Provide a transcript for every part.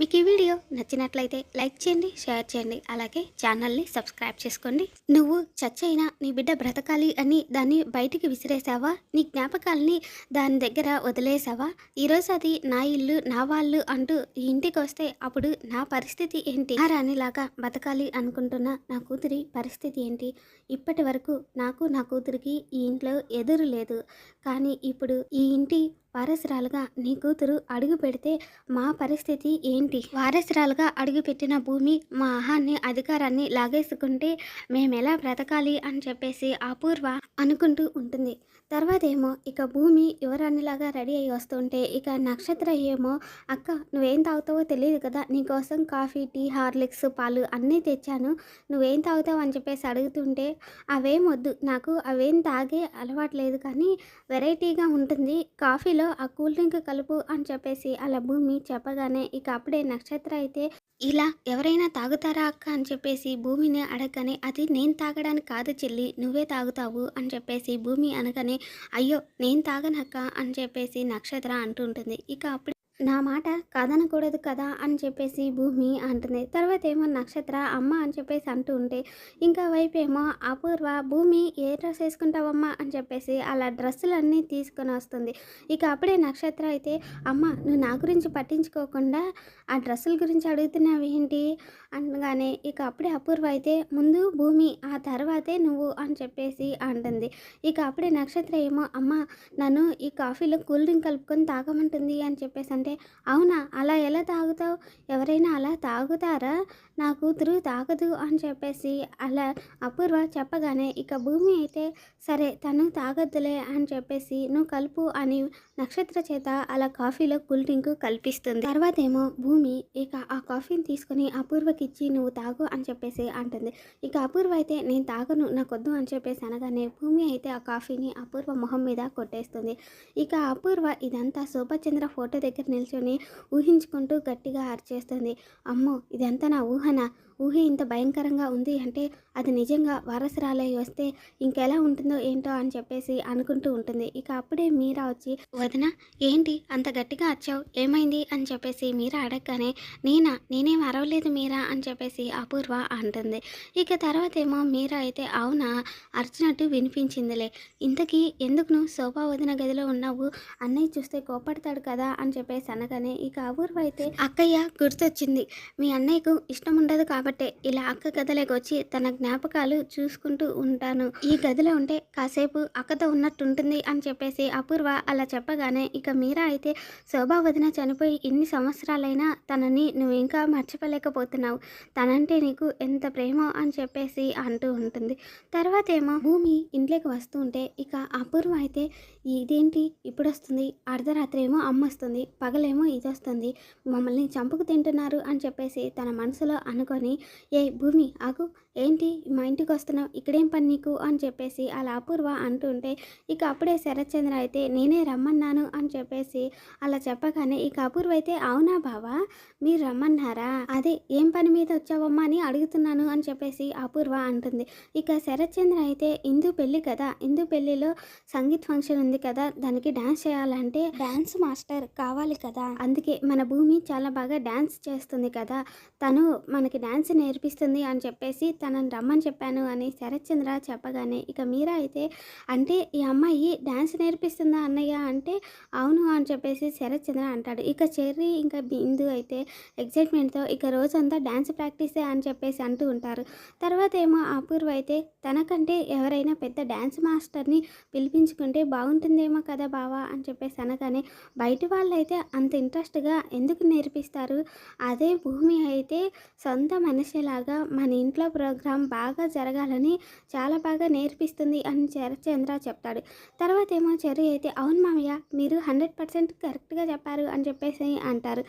మీకు ఈ వీడియో నచ్చినట్లయితే లైక్ చేయండి షేర్ చేయండి అలాగే ఛానల్ని సబ్స్క్రైబ్ చేసుకోండి. నువ్వు చచ్చైనా నీ బిడ్డ బ్రతకాలి అని దాన్ని బయటికి విసిరేసావా? నీ జ్ఞాపకాలని దాని దగ్గర వదిలేసావా? ఈరోజు అది నా ఇల్లు నా వాళ్ళు అంటూ ఈ ఇంటికి వస్తే అప్పుడు నా పరిస్థితి ఏంటి? ఆ రాణిలాగా బతకాలి అనుకుంటున్న నా కూతురి పరిస్థితి ఏంటి? ఇప్పటి వరకు నాకు నా కూతురికి ఈ ఇంట్లో ఎదురు లేదు. కానీ ఇప్పుడు ఈ ఇంటి వారసురాలుగా నీ కూతురు అడుగు పెడితే మా పరిస్థితి ఏంటి? వారసురాలుగా అడుగుపెట్టిన భూమి మా ఆహాన్ని అధికారాన్ని లాగేసుకుంటే మేమెలా బ్రతకాలి అని చెప్పేసి అపూర్వ అనుకుంటూ ఉంటుంది. తర్వాత ఏమో ఇక భూమి యువరాణిలాగా రెడీ అయ్యి వస్తుంటే ఇక నక్షత్ర ఏమో అక్క నువ్వేం తాగుతావో తెలియదు కదా నీకోసం కాఫీ టీ హార్లిక్స్ పాలు అన్నీ తెచ్చాను. నువ్వేం తాగుతావు? అని చెప్పేసి అడుగుతుంటే అవేం వద్దు నాకు అవేం తాగే అలవాటు లేదు కానీ వెరైటీగా ఉంటుంది. కాఫీలో ఆ కూల్ డ్రింక్ కలుపు అని చెప్పేసి అలా భూమి చెప్పగానే ఇక అప్పుడే నక్షత్ర అయితే ఇలా ఎవరైనా తాగుతారా అక్క? అని చెప్పేసి భూమిని అడగగానే అది నేను తాగడానికి కాదు చెల్లి నువ్వే తాగుతావు అని చెప్పేసి భూమి అనగానే అయ్యో నేను తాగనక్క అని చెప్పేసి నక్షత్ర అంటుంటుంది. ఇక అప్పుడు నా మాట కాదనకూడదు కదా అని చెప్పేసి భూమి అంటుంది. తర్వాత ఏమో నక్షత్ర అమ్మ అని చెప్పేసి అంటూ ఉంటే ఇంకా వైపు ఏమో అపూర్వ భూమి ఏ డ్రెస్ వేసుకుంటావమ్మా అని చెప్పేసి అలా డ్రెస్సులన్నీ తీసుకొని వస్తుంది. ఇక అప్పుడే నక్షత్ర అయితే అమ్మ నువ్వు నా గురించి పట్టించుకోకుండా ఆ డ్రెస్సుల గురించి అడుగుతున్నావు ఏంటి? అనగానే ఇక అప్పుడే అపూర్వ అయితే ముందు భూమి ఆ తర్వాతే నువ్వు అని చెప్పేసి అంటుంది. ఇక అప్పుడే నక్షత్ర ఏమో అమ్మ నన్ను ఈ కాఫీలో కూల్ డ్రింక్ కలుపుకొని తాగమంటుంది అని చెప్పేసి అంటే అవునా? అలా ఎలా తాగుతావు? ఎవరైనా అలా తాగుతారా? నా కూతురు తాగదు అని చెప్పేసి అలా అపూర్వ చెప్పగానే ఇక భూమి అయితే సరే తను తాగద్దులే అని చెప్పేసి నువ్వు కలుపు అని నక్షత్ర చేత అలా కాఫీలో కూల్ డ్రింక్ కల్పిస్తుంది. తర్వాత ఏమో భూమి ఇక ఆ కాఫీని తీసుకొని అపూర్వకి ఇచ్చి నువ్వు తాగు అని చెప్పేసి అంటుంది. ఇక అపూర్వ అయితే నేను తాగను నాకొద్దు అని చెప్పేసి అనగానే భూమి అయితే ఆ కాఫీని అపూర్వ మొహం మీద కొట్టేస్తుంది. ఇక అపూర్వ ఇదంతా శోభచంద్ర ఫోటో దగ్గర నిల్చొని ఊహించుకుంటూ గట్టిగా అరిచేస్తుంది. అమ్మో! ఇదంతా నా ఊహ 花 ఊహ ఇంత భయంకరంగా ఉంది అంటే అది నిజంగా వారసురాలై వస్తే ఇంకెలా ఉంటుందో ఏంటో అని చెప్పేసి అనుకుంటూ ఉంటుంది. ఇక అప్పుడే మీరా వచ్చి వదిన ఏంటి అంత గట్టిగా వచ్చావు ఏమైంది? అని చెప్పేసి మీరా అడగగానే నేనా? నేనేం అరవలేదు మీరా? అని చెప్పేసి అపూర్వ అంటుంది. ఇక తర్వాత ఏమో మీరా అయితే అవునా? అరిచినట్టు వినిపించిందిలే. ఇంతకీ ఎందుకు నువ్వు శోభా వదిన గదిలో ఉన్నావు? అన్నయ్య చూస్తే కోపడతాడు కదా? అని చెప్పేసి అనగానే ఇక అపూర్వ అయితే అక్కయ్య గుర్తొచ్చింది. మీ అన్నయ్యకు ఇష్టం ఉండదు కాబట్టే ఇలా అక్క గదిలోకి వచ్చి తన జ్ఞాపకాలు చూసుకుంటూ ఉంటాను. ఈ గదిలో ఉంటే కాసేపు అక్కతో ఉన్నట్టు ఉంటుంది అని చెప్పేసి అపూర్వ అలా చెప్పగానే ఇక మీరా అయితే శోభా వదిన చనిపోయి ఇన్ని సంవత్సరాలైనా తనని నువ్వు ఇంకా మర్చిపోలేకపోతున్నావు. తనంటే నీకు ఎంత ప్రేమో అని చెప్పేసి అంటూ ఉంటుంది. తర్వాత ఏమో భూమి ఇంట్లోకి వస్తూ ఉంటే ఇక అపూర్వ అయితే ఇదేంటి? ఇప్పుడు వస్తుంది అర్ధరాత్రి ఏమో అమ్మ వస్తుంది పగలేమో ఇది వస్తుంది మమ్మల్ని చంపుకు తింటున్నారు అని చెప్పేసి తన మనసులో అనుకొని ಭೂಮಿ ಏ ಭೂಮಿ ಹಾಗೂ ఏంటి? మా ఇంటికి వస్తున్నావు. ఇక్కడేం పని నీకు? అని చెప్పేసి అలా అపూర్వ అంటుంటే ఇక అప్పుడే శరత్చంద్ర అయితే నేనే రమ్మన్నాను అని చెప్పేసి అలా చెప్పగానే ఇక అపూర్వ అయితే అవునా బావా? మీరు రమ్మన్నారా? అదే ఏం పని మీద వచ్చావమ్మా? అని అడుగుతున్నాను అని చెప్పేసి అపూర్వ అంటుంది. ఇక శరత్చంద్ర అయితే ఇందు పెళ్ళి కదా. ఇందు పెళ్ళిలో సంగీత్ ఫంక్షన్ ఉంది కదా. దానికి డాన్స్ చేయాలంటే డాన్స్ మాస్టర్ కావాలి కదా. అందుకే మన భూమి చాలా బాగా డాన్స్ చేస్తుంది కదా. తను మనకి డాన్స్ నేర్పిస్తుంది అని చెప్పేసి తనని రమ్మని చెప్పాను అని శరత్చంద్ర చెప్పగానే ఇక మీరా అయితే అంటే ఈ అమ్మాయి డ్యాన్స్ నేర్పిస్తుందా అన్నయ్య? అంటే అవును అని చెప్పేసి శరత్చంద్ర అంటాడు. ఇక చెర్రీ ఇంకా బిందు అయితే ఎగ్జైట్మెంట్తో ఇక రోజంతా డ్యాన్స్ ప్రాక్టీసే అని చెప్పేసి అంటూ ఉంటారు. తర్వాత ఏమో అపూర్వ అయితే తనకంటే ఎవరైనా పెద్ద డ్యాన్స్ మాస్టర్ని పిలిపించుకుంటే బాగుంటుందేమో కదా బావా అని చెప్పేసి అనగానే బయట వాళ్ళు అయితే అంత ఇంట్రెస్ట్గా ఎందుకు నేర్పిస్తారు? అదే భూమి అయితే సొంత మనిషిలాగా మన ఇంట్లో ప్రోగ్రాం బాగా జరగాలని చాలా బాగా నేర్పిస్తుంది అని చంద్ర చెప్తాడు. తర్వాత ఏమో చెర్రీ అయితే అవును మామయ్య మీరు హండ్రెడ్ పర్సెంట్ కరెక్ట్గా చెప్పారు అని చెప్పేసి అంటారు.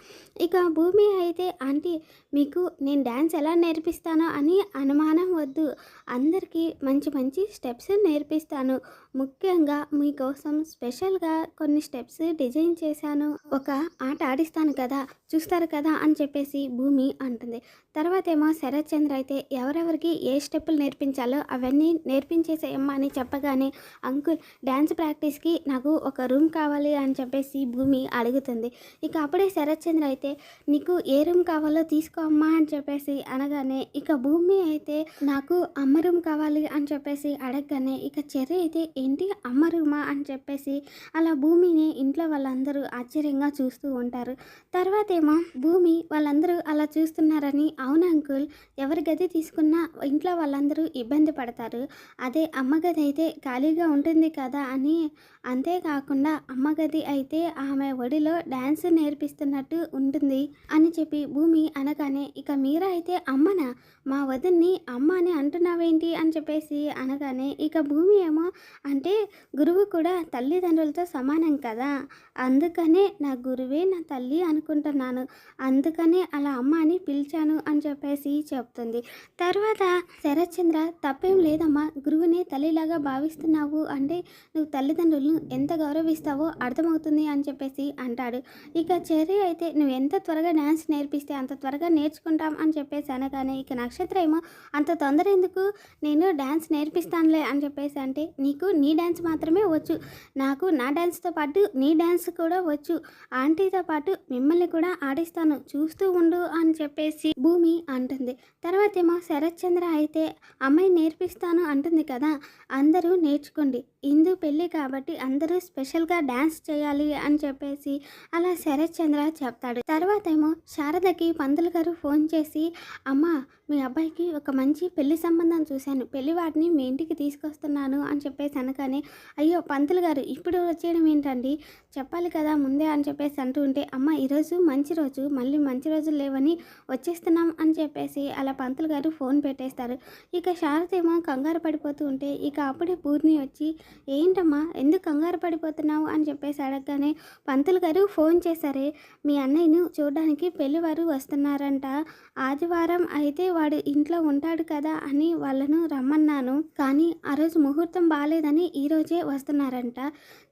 ఇక భూమి అయితే ఆంటీ మీకు నేను డ్యాన్స్ ఎలా నేర్పిస్తానో అని అనుమానం వద్దు. అందరికీ మంచి మంచి స్టెప్స్ నేర్పిస్తాను. ముఖ్యంగా మీకోసం స్పెషల్గా కొన్ని స్టెప్స్ డిజైన్ చేశాను. ఒక ఆట ఆడిస్తాను కదా చూస్తారు కదా అని చెప్పేసి భూమి అంటుంది. తర్వాత ఏమో శరత్ చంద్ర అయితే ఎవరెవరికి ఏ స్టెప్పులు నేర్పించాలో అవన్నీ నేర్పించేసేయమ్మా అని చెప్పగానే అంకుల్ డ్యాన్స్ ప్రాక్టీస్కి నాకు ఒక రూమ్ కావాలి అని చెప్పేసి భూమి అడుగుతుంది. ఇక అప్పుడే శరత్ చంద్ర అయితే నీకు ఏ రూమ్ కావాలో తీసుకో అమ్మా అని చెప్పేసి అనగానే ఇక భూమి అయితే నాకు అమ్మ రూమ్ కావాలి అని చెప్పేసి అడగగానే ఇక చెర్రీ అయితే ఏంటి? అమ్మ అని చెప్పేసి అలా భూమిని ఇంట్లో వాళ్ళందరూ ఆశ్చర్యంగా చూస్తూ ఉంటారు. తర్వాత ఏమో భూమి వాళ్ళందరూ అలా చూస్తున్నారని అవును అంకుల్ ఎవరి గది తీసుకున్నా ఇంట్లో వాళ్ళందరూ ఇబ్బంది పడతారు. అదే అమ్మ గది అయితే ఖాళీగా ఉంటుంది కదా అని అంతేకాకుండా అమ్మ గది అయితే ఆమె ఒడిలో డ్యాన్స్ నేర్పిస్తున్నట్టు ఉంటుంది అని చెప్పి భూమి అనగానే ఇక మీరా అయితే అమ్మనా? మా వదిన్ని అమ్మ అని అంటున్నావేంటి? అని చెప్పేసి అనగానే ఇక భూమి ఏమో అంటే గురువు కూడా తల్లిదండ్రులతో సమానం కదా? అందుకనే నా గురువే నా తల్లి అనుకుంటున్నాను. అందుకనే అలా అమ్మ అని పిలిచాను అని చెప్పేసి చెప్తుంది. తర్వాత శరత్చంద్ర తప్పేం లేదమ్మా గురువుని తల్లిలాగా భావిస్తున్నావు అంటే నువ్వు తల్లిదండ్రులను ఎంత గౌరవిస్తావో అర్థమవుతుంది అని చెప్పేసి అంటాడు. ఇక చెర్రీ అయితే నువ్వు ఎంత త్వరగా డ్యాన్స్ నేర్పిస్తే అంత త్వరగా నేర్చుకుంటాం అని చెప్పేసి అనగానే ఇక నక్షత్ర ఏమో అంత తొందర ఎందుకు? నేను డ్యాన్స్ నేర్పిస్తానులే అని చెప్పేసి అంటే నీకు నీ డ్యాన్స్ మాత్రమే వచ్చు. నాకు నా డ్యాన్స్తో పాటు నీ డ్యాన్స్ కూడా వచ్చు. ఆంటీతో పాటు మిమ్మల్ని కూడా ఆడిస్తాను. చూస్తూ ఉండు అని చెప్పేసి భూమి అంటుంది. తర్వాత ఏమో శరత్ చంద్ర అయితే అమ్మాయి నేర్పిస్తాను అంటుంది కదా. అందరూ నేర్చుకోండి. ఇందు పెళ్ళి కాబట్టి అందరూ స్పెషల్గా డ్యాన్స్ చేయాలి అని చెప్పేసి అలా శరత్ చంద్ర చెప్తాడు. తర్వాత ఏమో శారదకి పంతులు గారు ఫోన్ చేసి అమ్మ మీ అబ్బాయికి ఒక మంచి పెళ్ళి సంబంధం చూశాను. పెళ్ళి వాటిని మీ ఇంటికి తీసుకొస్తున్నాను అని చెప్పేసి అనగానే అయ్యో పంతులు గారు ఇప్పుడు వచ్చేయడం ఏంటండి? చెప్పాలి కదా ముందే అని చెప్పేసి అంటూ ఉంటే అమ్మ ఈరోజు మంచి రోజు మళ్ళీ మంచి రోజులు లేవని వచ్చేస్తున్నాం అని చెప్పేసి అలా పంతులు గారు ఫోన్ పెట్టేస్తారు. ఇక శారద ఏమో కంగారు పడిపోతూ ఉంటే ఇక అప్పుడే పూర్ణి వచ్చి ఏంటమ్మా? ఎందుకు కంగారు పడిపోతున్నావు? అని చెప్పేసి అడగగానే పంతులు గారు ఫోన్ చేశారే. మీ అన్నయ్యను చూడడానికి పెళ్ళివారు వస్తున్నారంట. ఆదివారం అయితే వాడు ఇంట్లో ఉంటాడు కదా అని వాళ్ళను రమ్మన్నాను. కానీ ఆ రోజు ముహూర్తం బాగాలేదని ఈరోజే వస్తున్నారంట.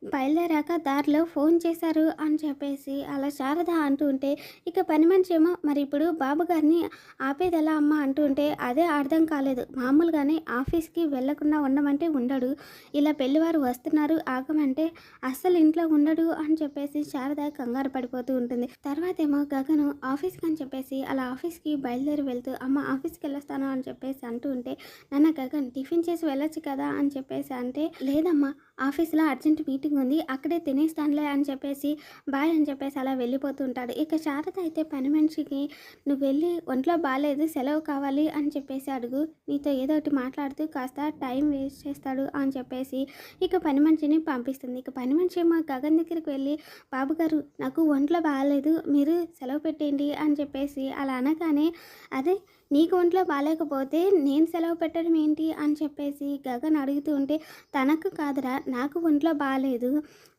బయలుదేరాక దారిలో ఫోన్ చేశారు అని చెప్పేసి అలా శారద అంటూ ఉంటే ఇక పని మనిషి ఏమో. మరి ఇప్పుడు బాబుగారిని ఆపేది ఎలా అమ్మ? అంటూ ఉంటే అదే అర్థం కాలేదు. మామూలుగానే ఆఫీస్కి వెళ్ళకుండా ఉండమంటే ఉండడు. ఇలా పెళ్ళివారు వస్తున్నారు. ఆగమంటే అస్సలు ఇంట్లో ఉండడు అని చెప్పేసి శారద కంగారు పడిపోతూ ఉంటుంది. తర్వాత ఏమో గగను ఆఫీస్కి అని చెప్పేసి అలా ఆఫీస్కి బయలుదేరి వెళ్తూ అమ్మ ఆఫీస్కి వెళ్ళొస్తాను అని చెప్పేసి అంటూ ఉంటే నాన్న గగన్ టిఫిన్ చేసి వెళ్ళొచ్చు కదా అని చెప్పేసి అంటే లేదమ్మా ఆఫీస్లో అర్జెంట్ మీటింగ్ ఉంది అక్కడే తినేస్తానులే అని చెప్పేసి బాయ్ అని చెప్పేసి అలా వెళ్ళిపోతూ ఉంటాడు ఇక శారద అయితే పని మనిషికి నువ్వు వెళ్ళి ఒంట్లో బాగాలేదు సెలవు కావాలి అని చెప్పేసి అడుగు. నీతో ఏదో ఒకటి మాట్లాడుతూ కాస్త టైం వేస్ట్ చేస్తాడు అని చెప్పేసి ఇక పని మనిషిని పంపిస్తుంది. ఇక పని మనిషి ఏమో గగన్ దగ్గరికి వెళ్ళి బాబు గారు నాకు ఒంట్లో బాగాలేదు మీరు సెలవు పెట్టేయండి అని చెప్పేసి అలా అనగానే అదే నీకు ఒంట్లో బాగాలేకపోతే నేను సెలవు పెట్టడం ఏంటి? అని చెప్పేసి గగన్ అడుగుతూ ఉంటే తనకు కాదురా నాకు ఒంట్లో బాగాలేదు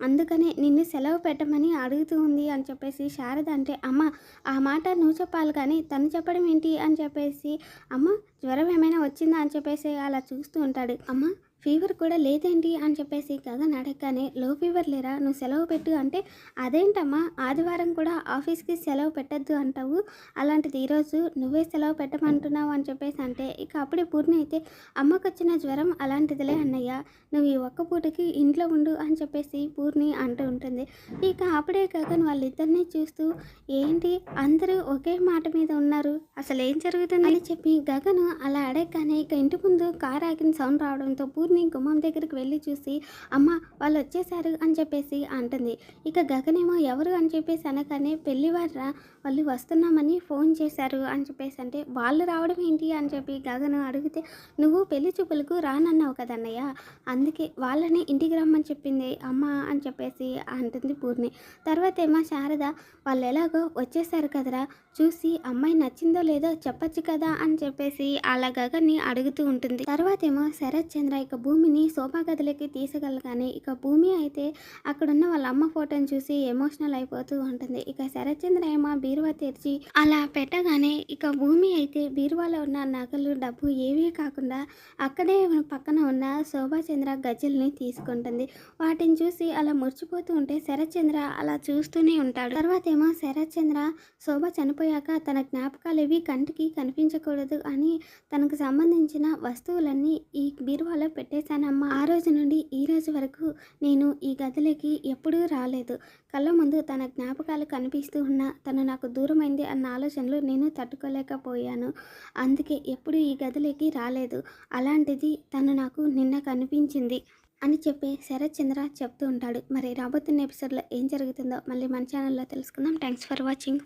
అందుకనే నిన్ను సెలవు పెట్టమని అడుగుతూ ఉంది అని చెప్పేసి శారద అంటే అమ్మ ఆ మాట నువ్వు చెప్పాలి కానీ తను చెప్పడం ఏంటి? అని చెప్పేసి అమ్మ జ్వరం ఏమైనా వచ్చిందా? అని చెప్పేసి అలా చూస్తూ ఉంటాడు. అమ్మ ఫీవర్ కూడా లేదేంటి అని చెప్పేసి గగన్ అడగగానే లో ఫీవర్ లేరా? నువ్వు సెలవు పెట్టు. అంటే అదేంటమ్మా? ఆదివారం కూడా ఆఫీస్కి సెలవు పెట్టద్దు అంటావు. అలాంటిది ఈరోజు నువ్వే సెలవు పెట్టమంటున్నావు అని చెప్పేసి అంటే ఇక అప్పుడే పూర్ణి అయితే అమ్మకు వచ్చిన జ్వరం అలాంటిదిలే అన్నయ్య. నువ్వు ఈ ఒక్క పూటకి ఇంట్లో ఉండు అని చెప్పేసి పూర్ణి అంటూ ఉంటుంది. ఇక అప్పుడే గగన్ వాళ్ళిద్దరిని చూస్తూ ఏంటి? అందరూ ఒకే మాట మీద ఉన్నారు. అసలు ఏం జరుగుతుంది? అని చెప్పి గగను అలా అడగగానే ఇక ఇంటి ముందు కార్ ఆగిన సౌండ్ రావడంతో పూర్ణి గుమ్మం దగ్గరికి వెళ్ళి చూసి అమ్మ వాళ్ళు వచ్చేసారు అని చెప్పేసి అంటుంది. ఇక గగనేమో ఎవరు? అని చెప్పేసి అనగానే పెళ్ళివారా వాళ్ళు వస్తున్నామని ఫోన్ చేశారు అని చెప్పేసి అంటే వాళ్ళు రావడం ఏంటి? అని చెప్పి గగను అడిగితే నువ్వు పెళ్ళి చూపులకు రానన్నావు కదన్నయ్య అందుకే వాళ్ళని ఇంటికి రమ్మని చెప్పింది అమ్మ అని చెప్పేసి అంటుంది పూర్ణి. తర్వాత ఏమో శారద వాళ్ళు ఎలాగో వచ్చేసారు కదరా చూసి అమ్మాయి నచ్చిందో లేదో చెప్పచ్చు కదా అని చెప్పేసి అలా గగన్ని అడుగుతూ ఉంటుంది. తర్వాత ఏమో శరత్ చంద్ర ఇక భూమిని శోభాగదిలోకి తీసుకెళ్ళగానే ఇక భూమి అయితే అక్కడున్న వాళ్ళ అమ్మ ఫోటోని చూసి ఎమోషనల్ అయిపోతూ ఉంటుంది. ఇక శరత్చంద్ర ఏమో బీరువా తెరిచి అలా పెట్టగానే ఇక భూమి అయితే బీరువాలో ఉన్న నగలు డబ్బు ఏవీ కాకుండా అక్కడే పక్కన ఉన్న శోభాచంద్ర గజ్జల్ని తీసుకుంటుంది. వాటిని చూసి అలా మురిచిపోతూ ఉంటే శరత్చంద్ర అలా చూస్తూనే ఉంటాడు. తర్వాత ఏమో శరత్చంద్ర శోభ చనిపోయాక తన జ్ఞాపకాలు ఇవి కంటికి కనిపించకూడదు అని తనకు సంబంధించిన వస్తువులన్నీ ఈ బీరువాలో పెట్టేశానమ్మా ఆ రోజు నుండి ఈ రోజు వరకు నేను ఈ గదిలోకి ఎప్పుడూ రాలేదు. కళ్ళ ముందు తన జ్ఞాపకాలు కనిపిస్తూ ఉన్నా తను నాకు దూరమైంది అన్న ఆలోచనలు నేను తట్టుకోలేకపోయాను. అందుకే ఎప్పుడు ఈ గదిలోకి రాలేదు. అలాంటిది తను నాకు నిన్న కనిపించింది అని చెప్పి శరత్ చంద్ర చెప్తూ ఉంటాడు. మరి రాబోతున్న ఎపిసోడ్లో ఏం జరుగుతుందో మళ్ళీ మన ఛానల్లో తెలుసుకుందాం. Thanks for watching.